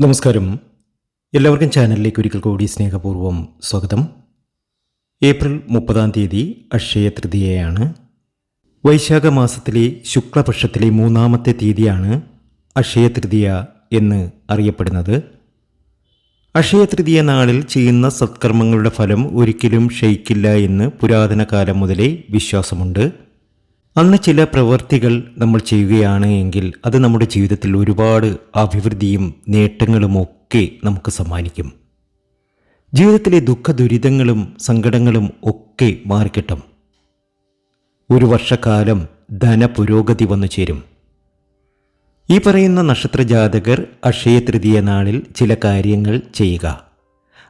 നമസ്കാരം. എല്ലാവർക്കും ചാനലിലേക്ക് ഒരിക്കൽ കൂടി സ്നേഹപൂർവം സ്വാഗതം. ഏപ്രിൽ മുപ്പതാം തീയതി അക്ഷയ തൃതീയയാണ്. വൈശാഖ മാസത്തിലെ ശുക്ലപക്ഷത്തിലെ മൂന്നാമത്തെ തീയതിയാണ് അക്ഷയ തൃതീയ എന്ന് അറിയപ്പെടുന്നത്. അക്ഷയ തൃതീയ നാളിൽ ചെയ്യുന്ന സത്കർമ്മങ്ങളുടെ ഫലം ഒരിക്കലും ക്ഷയിക്കില്ല എന്ന് പുരാതന കാലം മുതലേ വിശ്വാസമുണ്ട്. അന്ന് ചില പ്രവൃത്തികൾ നമ്മൾ ചെയ്യുകയാണ് എങ്കിൽ അത് നമ്മുടെ ജീവിതത്തിൽ ഒരുപാട് അഭിവൃദ്ധിയും നേട്ടങ്ങളും ഒക്കെ നമുക്ക് സമ്മാനിക്കും. ജീവിതത്തിലെ ദുഃഖ ദുരിതങ്ങളും സങ്കടങ്ങളും ഒക്കെ മാറിക്കിട്ടും. ഒരു വർഷക്കാലം ധനപുരോഗതി വന്നു ചേരും. ഈ പറയുന്ന നക്ഷത്ര ജാതകർ അക്ഷയ തൃതീയ നാളിൽ ചില കാര്യങ്ങൾ ചെയ്യുക.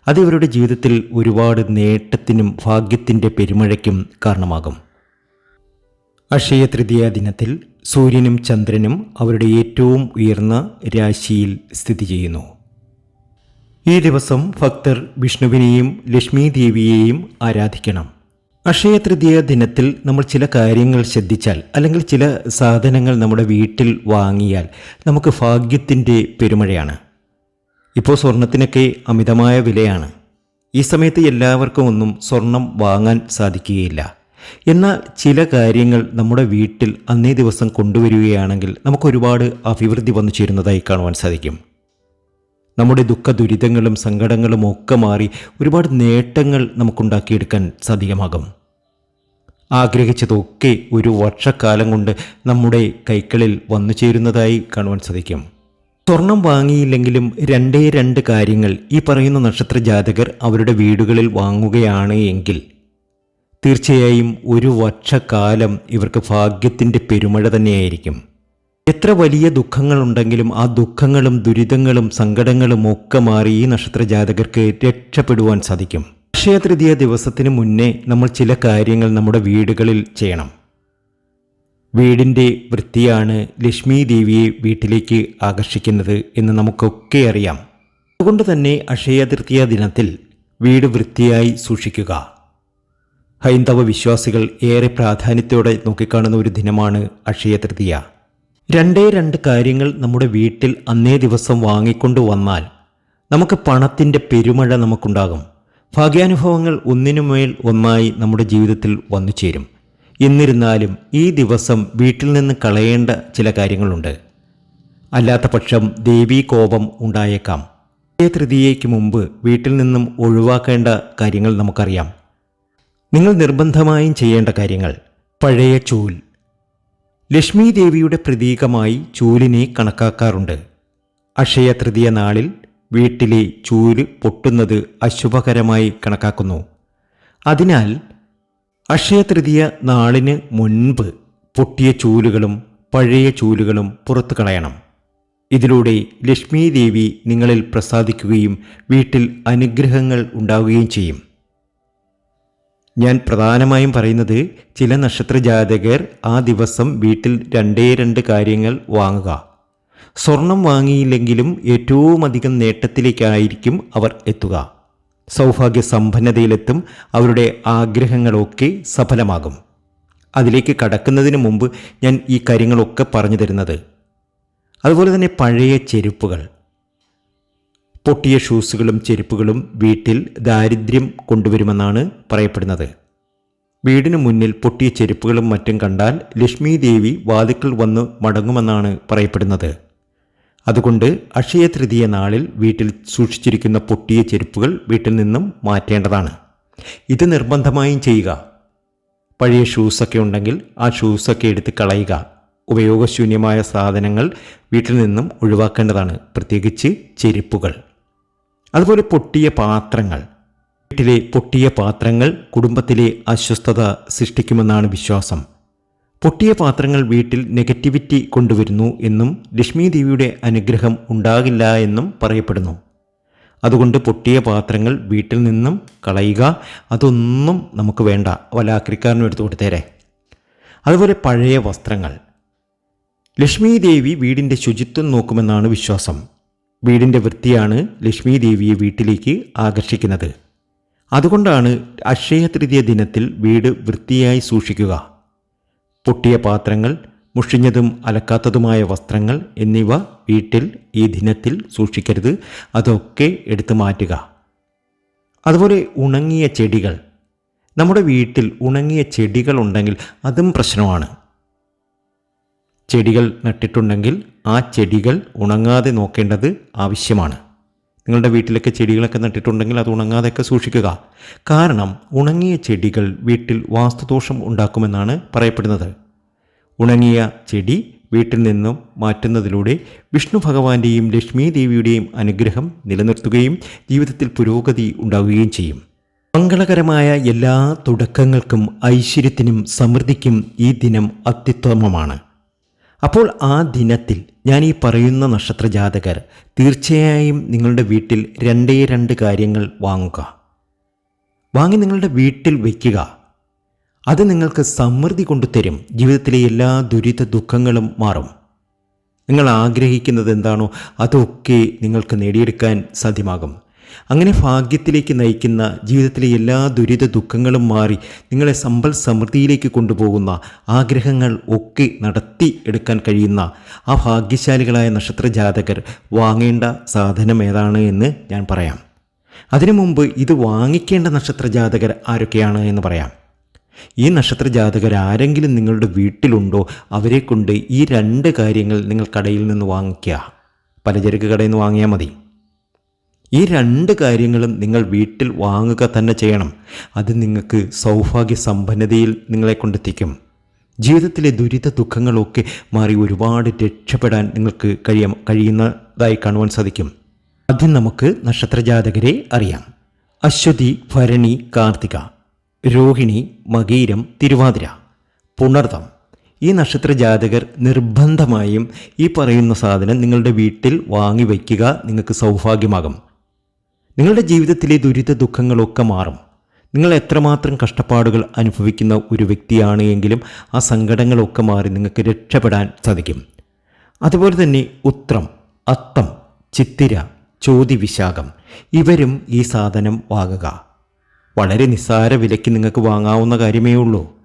അത് ഇവരുടെ ജീവിതത്തിൽ ഒരുപാട് നേട്ടത്തിനും ഭാഗ്യത്തിന്റെ പെരുമഴയ്ക്കും കാരണമാകും. അക്ഷയ തൃതീയ ദിനത്തിൽ സൂര്യനും ചന്ദ്രനും അവരുടെ ഏറ്റവും ഉയർന്ന രാശിയിൽ സ്ഥിതി ചെയ്യുന്നു. ഈ ദിവസം ഭക്തർ വിഷ്ണുവിനെയും ലക്ഷ്മി ദേവിയെയും ആരാധിക്കണം. അക്ഷയ തൃതീയ ദിനത്തിൽ നമ്മൾ ചില കാര്യങ്ങൾ ശ്രദ്ധിച്ചാൽ അല്ലെങ്കിൽ ചില സാധനങ്ങൾ നമ്മുടെ വീട്ടിൽ വാങ്ങിയാൽ നമുക്ക് ഭാഗ്യത്തിന്റെ പെരുമഴയാണ്. ഇപ്പോൾ സ്വർണത്തിനൊക്കെ അമിതമായ വിലയാണ്. ഈ സമയത്ത് എല്ലാവർക്കും ഒന്നും സ്വർണം വാങ്ങാൻ സാധിക്കുകയില്ല. എന്നാൽ ചില കാര്യങ്ങൾ നമ്മുടെ വീട്ടിൽ അന്നേ ദിവസം കൊണ്ടുവരികയാണെങ്കിൽ നമുക്ക് ഒരുപാട് അഭിവൃദ്ധി വന്നു ചേരുന്നതായി കാണുവാൻ സാധിക്കും. നമ്മുടെ ദുഃഖ ദുരിതങ്ങളും സങ്കടങ്ങളും ഒക്കെ മാറി ഒരുപാട് നേട്ടങ്ങൾ നമുക്കുണ്ടാക്കിയെടുക്കാൻ സാധ്യമാകും. ആഗ്രഹിച്ചതൊക്കെ ഒരു വർഷക്കാലം കൊണ്ട് നമ്മുടെ കൈകളിൽ വന്നു ചേരുന്നതായി കാണുവാൻ സാധിക്കും. സ്വർണം വാങ്ങിയില്ലെങ്കിലും രണ്ടേ രണ്ട് കാര്യങ്ങൾ ഈ പറയുന്ന നക്ഷത്ര ജാതകർ അവരുടെ വീടുകളിൽ വാങ്ങുകയാണ് എങ്കിൽ തീർച്ചയായും ഒരു വർഷക്കാലം ഇവർക്ക് ഭാഗ്യത്തിന്റെ പെരുമഴ തന്നെയായിരിക്കും. എത്ര വലിയ ദുഃഖങ്ങളുണ്ടെങ്കിലും ആ ദുഃഖങ്ങളും ദുരിതങ്ങളും സങ്കടങ്ങളും ഒക്കെ മാറി ഈ നക്ഷത്ര ജാതകർക്ക് രക്ഷപ്പെടുവാൻ സാധിക്കും. അക്ഷയ തൃതീയ ദിവസത്തിന് മുന്നേ നമ്മൾ ചില കാര്യങ്ങൾ നമ്മുടെ വീടുകളിൽ ചെയ്യണം. വീടിന്റെ വൃത്തിയാണ് ലക്ഷ്മി ദേവിയെ വീട്ടിലേക്ക് ആകർഷിക്കുന്നത് എന്ന് നമുക്കൊക്കെ അറിയാം. അതുകൊണ്ട് തന്നെ അക്ഷയ തൃതീയ ദിനത്തിൽ വീട് വൃത്തിയായി സൂക്ഷിക്കുക. ഹൈന്ദവ വിശ്വാസികൾ ഏറെ പ്രാധാന്യത്തോടെ നോക്കിക്കാണുന്ന ഒരു ദിനമാണ് അക്ഷയ തൃതീയ രണ്ടേ രണ്ട് കാര്യങ്ങൾ നമ്മുടെ വീട്ടിൽ അന്നേ ദിവസം വാങ്ങിക്കൊണ്ടു വന്നാൽ നമുക്ക് പണത്തിന്റെ പെരുമഴ നമുക്കുണ്ടാകും. ഭാഗ്യാനുഭവങ്ങൾ ഒന്നിനുമേൽ ഒന്നായി നമ്മുടെ ജീവിതത്തിൽ വന്നു ചേരും. എന്നിരുന്നാലും ഈ ദിവസം വീട്ടിൽ നിന്ന് കളയേണ്ട ചില കാര്യങ്ങളുണ്ട്. അല്ലാത്ത പക്ഷം ദേവീ കോപം ഉണ്ടായേക്കാം. തൃതീയയ്ക്ക് മുമ്പ് വീട്ടിൽ നിന്നും ഒഴിവാക്കേണ്ട കാര്യങ്ങൾ നമുക്കറിയാം. നിങ്ങൾ നിർബന്ധമായും ചെയ്യേണ്ട കാര്യങ്ങൾ. പഴയ ചൂൽ. ലക്ഷ്മി ദേവിയുടെ പ്രതീകമായി ചൂലിനെ കണക്കാക്കാറുണ്ട്. അക്ഷയ തൃതീയ നാളിൽ വീട്ടിലെ ചൂൽ പൊട്ടുന്നത് അശുഭകരമായി കണക്കാക്കുന്നു. അതിനാൽ അക്ഷയ തൃതീയ നാളിന് മുൻപ് പൊട്ടിയ ചൂലുകളും പഴയ ചൂലുകളും പുറത്തു കളയണം. ഇതിലൂടെ ലക്ഷ്മി ദേവി നിങ്ങളിൽ പ്രസാദിക്കുകയും വീട്ടിൽ അനുഗ്രഹങ്ങൾ ഉണ്ടാവുകയും ചെയ്യും. ഞാൻ പ്രധാനമായും പറയുന്നത് ചില നക്ഷത്ര ജാതകർ ആ ദിവസം വീട്ടിൽ രണ്ടേ രണ്ട് കാര്യങ്ങൾ വാങ്ങുക. സ്വർണം വാങ്ങിയില്ലെങ്കിലും ഏറ്റവും അധികം നേട്ടത്തിലേക്കായിരിക്കും അവർ എത്തുക. സൗഭാഗ്യ സമ്പന്നതയിലെത്തും അവരുടെ ആഗ്രഹങ്ങളൊക്കെ സഫലമാകും. അതിലേക്ക് കടക്കുന്നതിന് മുമ്പ് ഞാൻ ഈ കാര്യങ്ങളൊക്കെ പറഞ്ഞു തരുന്നത്. അതുപോലെ തന്നെ പഴയ ചെരുപ്പുകൾ. പൊട്ടിയ ഷൂസുകളും ചെരുപ്പുകളും വീട്ടിൽ ദാരിദ്ര്യം കൊണ്ടുവരുമെന്നാണ് പറയപ്പെടുന്നത്. വീടിന് മുന്നിൽ പൊട്ടിയ ചെരുപ്പുകളും മറ്റും കണ്ടാൽ ലക്ഷ്മി ദേവി വാതിക്കൽ വന്ന് മടങ്ങുമെന്നാണ് പറയപ്പെടുന്നത്. അതുകൊണ്ട് അക്ഷയ തൃതീയ നാളിൽ വീട്ടിൽ സൂക്ഷിച്ചിരിക്കുന്ന പൊട്ടിയ ചെരുപ്പുകൾ വീട്ടിൽ നിന്നും മാറ്റേണ്ടതാണ്. ഇത് നിർബന്ധമായും ചെയ്യുക. പഴയ ഷൂസൊക്കെ ഉണ്ടെങ്കിൽ ആ ഷൂസൊക്കെ എടുത്ത് കളയുക. ഉപയോഗശൂന്യമായ സാധനങ്ങൾ വീട്ടിൽ നിന്നും ഒഴിവാക്കേണ്ടതാണ്. പ്രത്യേകിച്ച് ചെരുപ്പുകൾ. അതുപോലെ പൊട്ടിയ പാത്രങ്ങൾ. വീട്ടിലെ പൊട്ടിയ പാത്രങ്ങൾ കുടുംബത്തിലെ അസ്വസ്ഥത സൃഷ്ടിക്കുമെന്നാണ് വിശ്വാസം. പൊട്ടിയ പാത്രങ്ങൾ വീട്ടിൽ നെഗറ്റിവിറ്റി കൊണ്ടുവരുന്നു എന്നും ലക്ഷ്മി ദേവിയുടെ അനുഗ്രഹം ഉണ്ടാകില്ല എന്നും പറയപ്പെടുന്നു. അതുകൊണ്ട് പൊട്ടിയ പാത്രങ്ങൾ വീട്ടിൽ നിന്നും കളയുക അതൊന്നും നമുക്ക് വേണ്ട. വല്ല ആക്രിക്കാരനും എടുത്തു കൊടുത്തേരെ. അതുപോലെ പഴയ വസ്ത്രങ്ങൾ. ലക്ഷ്മി ദേവി വീടിന്റെ ശുചിത്വം നോക്കുമെന്നാണ് വിശ്വാസം. വീടിന്റെ വൃത്തിയാണ് ലക്ഷ്മി ദേവിയെ വീട്ടിലേക്ക് ആകർഷിക്കുന്നത്. അതുകൊണ്ടാണ് അക്ഷയ തൃതീയ ദിനത്തിൽ വീട് വൃത്തിയായി സൂക്ഷിക്കുക. പൊട്ടിയ പാത്രങ്ങൾ മുഷിഞ്ഞതും അലക്കാത്തതുമായ വസ്ത്രങ്ങൾ എന്നിവ വീട്ടിൽ ഈ ദിനത്തിൽ സൂക്ഷിക്കരുത്. അതൊക്കെ എടുത്തു മാറ്റുക. അതുപോലെ ഉണങ്ങിയ ചെടികൾ. നമ്മുടെ വീട്ടിൽ ഉണങ്ങിയ ചെടികൾ ഉണ്ടെങ്കിൽ അതും പ്രശ്നമാണ്. ചെടികൾ നട്ടിട്ടുണ്ടെങ്കിൽ ആ ചെടികൾ ഉണങ്ങാതെ നോക്കേണ്ടത് ആവശ്യമാണ്. നിങ്ങളുടെ വീട്ടിലൊക്കെ ചെടികളൊക്കെ നട്ടിട്ടുണ്ടെങ്കിൽ അത് ഉണങ്ങാതെയൊക്കെ സൂക്ഷിക്കുക. കാരണം ഉണങ്ങിയ ചെടികൾ വീട്ടിൽ വാസ്തുദോഷം ഉണ്ടാക്കുമെന്നാണ് പറയപ്പെടുന്നത്. ഉണങ്ങിയ ചെടി വീട്ടിൽ നിന്നും മാറ്റുന്നതിലൂടെ വിഷ്ണു ഭഗവാന്റെയും ലക്ഷ്മി ദേവിയുടെയും അനുഗ്രഹം നിലനിർത്തുകയും ജീവിതത്തിൽ പുരോഗതി ഉണ്ടാവുകയും ചെയ്യും. മംഗളകരമായ എല്ലാ തുടക്കങ്ങൾക്കും ഐശ്വര്യത്തിനും സമൃദ്ധിക്കും ഈ ദിനം അത്യുത്തമമാണ്. അപ്പോൾ ആ ദിനത്തിൽ ഞാൻ ഈ പറയുന്ന നക്ഷത്ര ജാതകർ തീർച്ചയായും നിങ്ങളുടെ വീട്ടിൽ രണ്ടേ രണ്ട് കാര്യങ്ങൾ വാങ്ങുക. വാങ്ങി നിങ്ങളുടെ വീട്ടിൽ വയ്ക്കുക അത് നിങ്ങൾക്ക് സമൃദ്ധി കൊണ്ടുതരും. ജീവിതത്തിലെ എല്ലാ ദുരിത ദുഃഖങ്ങളും മാറും. നിങ്ങൾ ആഗ്രഹിക്കുന്നത് എന്താണോ അതൊക്കെ നിങ്ങൾക്ക് നേടിയെടുക്കാൻ സാധ്യമാകും. അങ്ങനെ ഭാഗ്യത്തിലേക്ക് നയിക്കുന്ന ജീവിതത്തിലെ എല്ലാ ദുരിത ദുഃഖങ്ങളും മാറി നിങ്ങളെ സമ്പൽ സമൃദ്ധിയിലേക്ക് കൊണ്ടുപോകുന്ന ആഗ്രഹങ്ങൾ ഒക്കെ നടത്തി എടുക്കാൻ കഴിയുന്ന ആ ഭാഗ്യശാലികളായ നക്ഷത്ര ജാതകർ വാങ്ങേണ്ട സാധനം ഏതാണ് എന്ന് ഞാൻ പറയാം. അതിനു മുമ്പ് ഇത് വാങ്ങിക്കേണ്ട നക്ഷത്ര ജാതകർ ആരൊക്കെയാണ് എന്ന് പറയാം. ഈ നക്ഷത്ര ജാതകർ ആരെങ്കിലും നിങ്ങളുടെ വീട്ടിലുണ്ടോ അവരെ കൊണ്ട് ഈ രണ്ട് കാര്യങ്ങൾ നിങ്ങൾ കടയിൽ നിന്ന് വാങ്ങിക്കുക. പലചരക്ക് കടയിൽ നിന്ന് വാങ്ങിയാൽ മതി. ഈ രണ്ട് കാര്യങ്ങളും നിങ്ങൾ വീട്ടിൽ വാങ്ങുക തന്നെ ചെയ്യണം. അത് നിങ്ങൾക്ക് സൗഭാഗ്യ സമ്പന്നതയിൽ നിങ്ങളെ കൊണ്ടെത്തിക്കും. ജീവിതത്തിലെ ദുരിത ദുഃഖങ്ങളൊക്കെ മാറി ഒരുപാട് രക്ഷപ്പെടാൻ നിങ്ങൾക്ക് കഴിയ കഴിയുന്നതായി കാണുവാൻ സാധിക്കും. ആദ്യം നമുക്ക് നക്ഷത്രജാതകരെ അറിയാം. അശ്വതി ഭരണി കാർത്തിക രോഹിണി മകീരം തിരുവാതിര പുണർതം. ഈ നക്ഷത്ര ജാതകർ നിർബന്ധമായും ഈ പറയുന്ന സാധനം നിങ്ങളുടെ വീട്ടിൽ വാങ്ങി വയ്ക്കുക നിങ്ങൾക്ക് സൗഭാഗ്യമാകും. നിങ്ങളുടെ ജീവിതത്തിലെ ദുരിത ദുഃഖങ്ങളൊക്കെ മാറും. നിങ്ങൾ എത്രമാത്രം കഷ്ടപ്പാടുകൾ അനുഭവിക്കുന്ന ഒരു വ്യക്തിയാണ് എങ്കിലും ആ സങ്കടങ്ങളൊക്കെ മാറി നിങ്ങൾക്ക് രക്ഷപ്പെടാൻ സാധിക്കും. അതുപോലെ തന്നെ ഉത്രം അത്തം ചിത്തിര ചോതി വിശാഖം ഇവരും ഈ സാധനം വാങ്ങുക. വളരെ നിസ്സാര വിലയ്ക്ക് നിങ്ങൾക്ക് വാങ്ങാവുന്ന കാര്യമേ ഉള്ളൂ.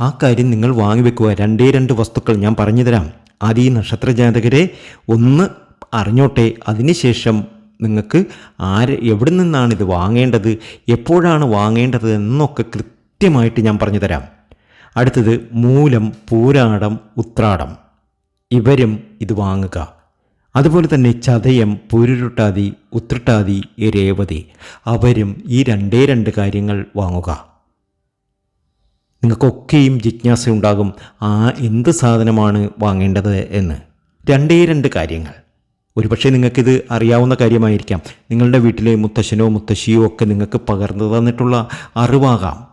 ആ കാര്യം നിങ്ങൾ വാങ്ങിവെക്കുക രണ്ടേ രണ്ട് വസ്തുക്കൾ ഞാൻ പറഞ്ഞു തരാം ആദ്യം നക്ഷത്ര ജാതകരെ ഒന്ന് അറിഞ്ഞോട്ടെ. അതിനുശേഷം നിങ്ങൾക്ക് ആര് എവിടെ നിന്നാണ് ഇത് വാങ്ങേണ്ടത്? എപ്പോഴാണ് വാങ്ങേണ്ടത് എന്നൊക്കെ കൃത്യമായിട്ട് ഞാൻ പറഞ്ഞു തരാം. അടുത്തത് മൂലം പൂരാടം ഉത്രാടം. ഇവരും ഇത് വാങ്ങുക. അതുപോലെ തന്നെ ചതയം പൂരുരുട്ടാതി ഉത്രട്ടാതി രേവതി. അവരും ഈ രണ്ടേ രണ്ട് കാര്യങ്ങൾ വാങ്ങുക. നിങ്ങൾക്കൊക്കെയും ജിജ്ഞാസ ഉണ്ടാകും ആ എന്ത് സാധനമാണ് വാങ്ങേണ്ടത് എന്ന്. രണ്ടേ രണ്ട് കാര്യങ്ങൾ. ഒരുപക്ഷെ നിങ്ങൾക്കിത് അറിയാവുന്ന കാര്യമായിരിക്കാം. നിങ്ങളുടെ വീട്ടിലെ മുത്തശ്ശനോ മുത്തശ്ശിയോ ഒക്കെ നിങ്ങൾക്ക് പകർന്നു തന്നിട്ടുള്ള അറിവാകാം.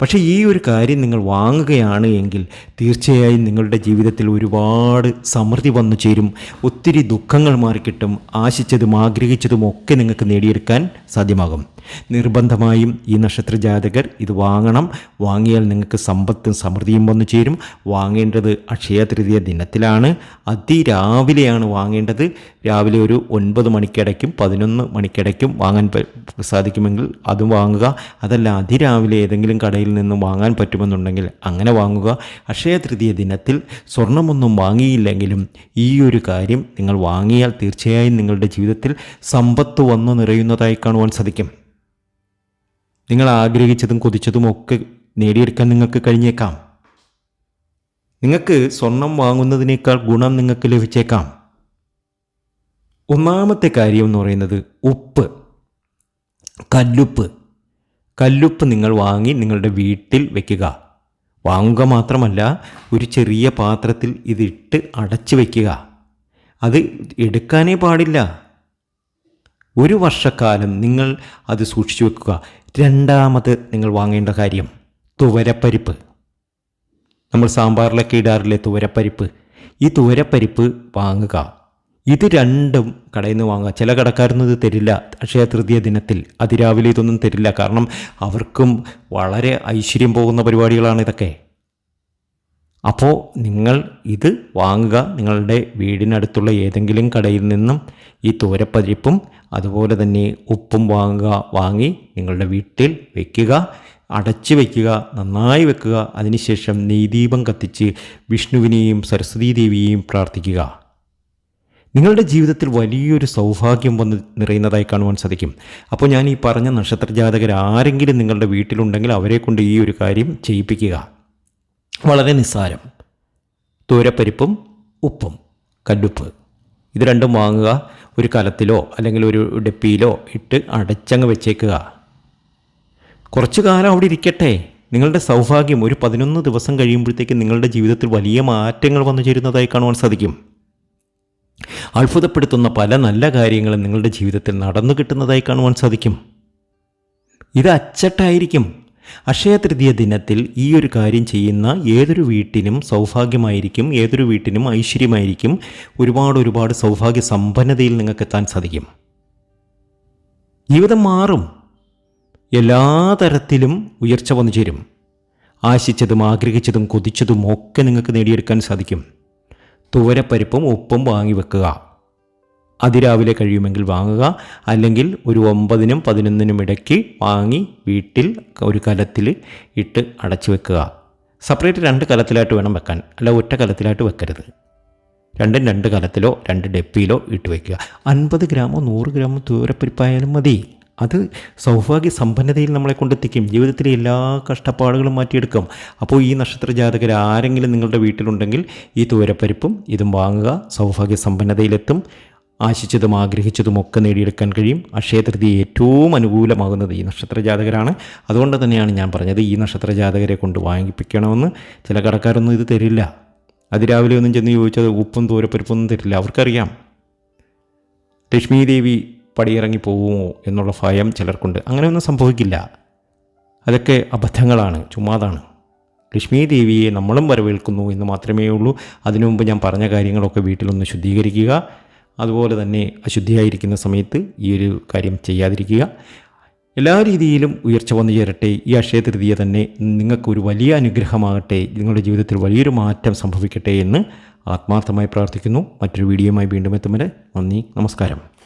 പക്ഷേ ഈ ഒരു കാര്യം നിങ്ങൾ വാങ്ങുകയാണ് എങ്കിൽ തീർച്ചയായും നിങ്ങളുടെ ജീവിതത്തിൽ ഒരുപാട് സമൃദ്ധി വന്നു ചേരും. ഒത്തിരി ദുഃഖങ്ങൾ മാറിക്കിട്ടും ആശിച്ചതും ആഗ്രഹിച്ചതും ഒക്കെ നിങ്ങൾക്ക് നേടിയെടുക്കാൻ സാധ്യമാകും. നിർബന്ധമായും ഈ നക്ഷത്ര ജാതകർ ഇത് വാങ്ങണം. വാങ്ങിയാൽ നിങ്ങൾക്ക് സമ്പത്തും സമൃദ്ധിയും വന്നു ചേരും. വാങ്ങേണ്ടത് അക്ഷയ തൃതീയ ദിനത്തിലാണ്. അതിരാവിലെയാണ് വാങ്ങേണ്ടത്. രാവിലെ ഒരു ഒൻപത് മണിക്കിടയ്ക്കും പതിനൊന്ന് മണിക്കിടയ്ക്കും വാങ്ങാൻ സാധിക്കുമെങ്കിൽ അതും വാങ്ങുക. അതല്ല അതിരാവിലെ ഏതെങ്കിലും കടയിൽ നിന്നും വാങ്ങാൻ പറ്റുമെന്നുണ്ടെങ്കിൽ അങ്ങനെ വാങ്ങുക. അക്ഷയ തൃതീയ ദിനത്തിൽ സ്വർണമൊന്നും വാങ്ങിയില്ലെങ്കിലും ഈ ഒരു കാര്യം നിങ്ങൾ വാങ്ങിയാൽ തീർച്ചയായും നിങ്ങളുടെ ജീവിതത്തിൽ സമ്പത്ത് വന്നു നിറയുന്നതായി കാണുവാൻ സാധിക്കും. നിങ്ങൾ ആഗ്രഹിച്ചതും കൊതിച്ചതും ഒക്കെ നേടിയെടുക്കാൻ നിങ്ങൾക്ക് കഴിഞ്ഞേക്കാം. നിങ്ങൾക്ക് സ്വർണം വാങ്ങുന്നതിനേക്കാൾ ഗുണം നിങ്ങൾക്ക് ലഭിച്ചേക്കാം. ഒന്നാമത്തെ കാര്യം എന്ന് പറയുന്നത് ഉപ്പ്. കല്ലുപ്പ്. കല്ലുപ്പ് നിങ്ങൾ വാങ്ങി നിങ്ങളുടെ വീട്ടിൽ വയ്ക്കുക വാങ്ങുക മാത്രമല്ല ഒരു ചെറിയ പാത്രത്തിൽ ഇതിട്ട് അടച്ചു വയ്ക്കുക അത് എടുക്കാനേ പാടില്ല. ഒരു വർഷക്കാലം നിങ്ങൾ അത് സൂക്ഷിച്ചു വെക്കുക. രണ്ടാമത് നിങ്ങൾ വാങ്ങേണ്ട കാര്യം തുവരപ്പരിപ്പ്. നമ്മൾ സാമ്പാറിലൊക്കെ ഇടാറില്ലേ തുവരപ്പരിപ്പ്. ഈ തുവരപ്പരിപ്പ് വാങ്ങുക. ഇത് രണ്ടും കടയിൽ നിന്ന് വാങ്ങുക. ചില കടക്കാരൊന്നും ഇത് തരില്ല. അക്ഷയ തൃതീയ ദിനത്തിൽ അതിരാവിലെ ഇതൊന്നും തരില്ല. കാരണം അവർക്കും വളരെ ഐശ്വര്യം പോകുന്ന പരിപാടികളാണ് ഇതൊക്കെ. അപ്പോൾ നിങ്ങൾ ഇത് വാങ്ങുക. നിങ്ങളുടെ വീടിനടുത്തുള്ള ഏതെങ്കിലും കടയിൽ നിന്നും ഈ തോരപ്പരിപ്പും അതുപോലെ തന്നെ ഉപ്പും വാങ്ങുക വാങ്ങി നിങ്ങളുടെ വീട്ടിൽ വയ്ക്കുക അടച്ചു വയ്ക്കുക നന്നായി വെക്കുക. അതിനുശേഷം നെയ്ദീപം കത്തിച്ച് വിഷ്ണുവിനെയും സരസ്വതീ ദേവിയെയും പ്രാർത്ഥിക്കുക. നിങ്ങളുടെ ജീവിതത്തിൽ വലിയൊരു സൗഭാഗ്യം വന്ന് നിറയുന്നതായി കാണുവാൻ സാധിക്കും. അപ്പോൾ ഞാൻ ഈ പറഞ്ഞ നക്ഷത്രജാതകർ ആരെങ്കിലും നിങ്ങളുടെ വീട്ടിലുണ്ടെങ്കിൽ അവരെ കൊണ്ട് ഈ ഒരു കാര്യം ചെയ്യിപ്പിക്കുക. വളരെ നിസ്സാരം. തൂരപ്പരിപ്പും ഉപ്പും കല്ലുപ്പ് ഇത് രണ്ടും വാങ്ങുക ഒരു കലത്തിലോ അല്ലെങ്കിൽ ഒരു ഡെപ്പിയിലോ ഇട്ട് അടച്ചങ്ങ് വെച്ചേക്കുക. കുറച്ചു കാലം അവിടെ ഇരിക്കട്ടെ. നിങ്ങളുടെ സൗഭാഗ്യം ഒരു പതിനൊന്ന് ദിവസം കഴിയുമ്പോഴത്തേക്ക് നിങ്ങളുടെ ജീവിതത്തിൽ വലിയ മാറ്റങ്ങൾ വന്നു ചേരുന്നതായി കാണുവാൻ സാധിക്കും. അത്ഭുതപ്പെടുത്തുന്ന പല നല്ല കാര്യങ്ങളും നിങ്ങളുടെ ജീവിതത്തിൽ നടന്നു കിട്ടുന്നതായി കാണുവാൻ സാധിക്കും. ഇത് അച്ചട്ടായിരിക്കും. അക്ഷയ തൃതീയ ദിനത്തിൽ ഈ ഒരു കാര്യം ചെയ്യുന്ന ഏതൊരു വീട്ടിനും സൗഭാഗ്യമായിരിക്കും ഏതൊരു വീട്ടിനും ഐശ്വര്യമായിരിക്കും ഒരുപാട് ഒരുപാട് സൗഭാഗ്യ സമ്പന്നതയിൽ നിങ്ങൾക്ക് എത്താൻ സാധിക്കും. ജീവിതം മാറും. എല്ലാ തരത്തിലും ഉയർച്ച വന്നു ചേരും. ആശിച്ചതും ആഗ്രഹിച്ചതും കൊതിച്ചതും ഒക്കെ നിങ്ങൾക്ക് നേടിയെടുക്കാൻ സാധിക്കും. തുവരപ്പരിപ്പും ഉപ്പും വാങ്ങി വെക്കുക അതിരാവിലെ കഴിയുമെങ്കിൽ വാങ്ങുക. അല്ലെങ്കിൽ ഒരു ഒമ്പതിനും പതിനൊന്നിനും ഇടയ്ക്ക് വാങ്ങി വീട്ടിൽ ഒരു കലത്തിൽ ഇട്ട് അടച്ചു വെക്കുക. സെപ്പറേറ്റ് രണ്ട് കലത്തിലായിട്ട് വേണം വെക്കാൻ. അല്ല ഒറ്റ കലത്തിലായിട്ട് വെക്കരുത്. രണ്ടും രണ്ട് കലത്തിലോ രണ്ട് ഡെപ്പിയിലോ ഇട്ട് വയ്ക്കുക അൻപത് ഗ്രാമോ നൂറ് ഗ്രാമോ ദൂരപ്പരിപ്പായാലും മതി. അത് സൗഭാഗ്യ സമ്പന്നതയിൽ നമ്മളെ കൊണ്ടെത്തിക്കും. ജീവിതത്തിലെ എല്ലാ കഷ്ടപ്പാടുകളും മാറ്റിയെടുക്കും. അപ്പോൾ ഈ നക്ഷത്ര ജാതകർ ആരെങ്കിലും നിങ്ങളുടെ വീട്ടിലുണ്ടെങ്കിൽ ഈ തൂരപ്പരിപ്പും ഇതും വാങ്ങുക. സൗഭാഗ്യ സമ്പന്നതയിലെത്തും ആശിച്ചതും ആഗ്രഹിച്ചതും ഒക്കെ നേടിയെടുക്കാൻ കഴിയും. അക്ഷയ തൃതീയ ഏറ്റവും അനുകൂലമാകുന്നത് ഈ നക്ഷത്ര ജാതകരാണ് അതുകൊണ്ട് തന്നെയാണ് ഞാൻ പറഞ്ഞത് ഈ നക്ഷത്ര ജാതകരെ കൊണ്ട് വാങ്ങിപ്പിക്കണമെന്ന്. ചില കടക്കാരൊന്നും ഇത് തരില്ല. അതിരാവിലെ ഒന്നും ചെന്ന് ചോദിച്ചത് ഉപ്പും തോരപ്പരിപ്പൊന്നും തരില്ല. അവർക്കറിയാം. ലക്ഷ്മി ദേവി പടിയിറങ്ങി പോവുമോ എന്നുള്ള ഭയം ചിലർക്കുണ്ട്. അങ്ങനെയൊന്നും സംഭവിക്കില്ല. അതൊക്കെ അബദ്ധങ്ങളാണ് ചുമ്മാതാണ്. ലക്ഷ്മി ദേവിയെ നമ്മളും വരവേൽക്കുന്നു എന്ന് മാത്രമേ ഉള്ളൂ അതിനു മുമ്പ് ഞാൻ പറഞ്ഞ കാര്യങ്ങളൊക്കെ വീട്ടിലൊന്ന് ശുദ്ധീകരിക്കുക. അതുപോലെ തന്നെ അശുദ്ധിയായിരിക്കുന്ന സമയത്ത് ഈ ഒരു കാര്യം ചെയ്യാതിരിക്കുക. എല്ലാ രീതിയിലും ഉയർച്ച വന്നു ചേരട്ടെ. ഈ അക്ഷയ തൃതീയ തന്നെ നിങ്ങൾക്കൊരു വലിയ അനുഗ്രഹമാകട്ടെ. നിങ്ങളുടെ ജീവിതത്തിൽ വലിയൊരു മാറ്റം സംഭവിക്കട്ടെ എന്ന് ആത്മാർത്ഥമായി പ്രാർത്ഥിക്കുന്നു. മറ്റൊരു വീഡിയോയുമായി വീണ്ടും എത്തുമ്പോൾ നന്ദി നമസ്കാരം.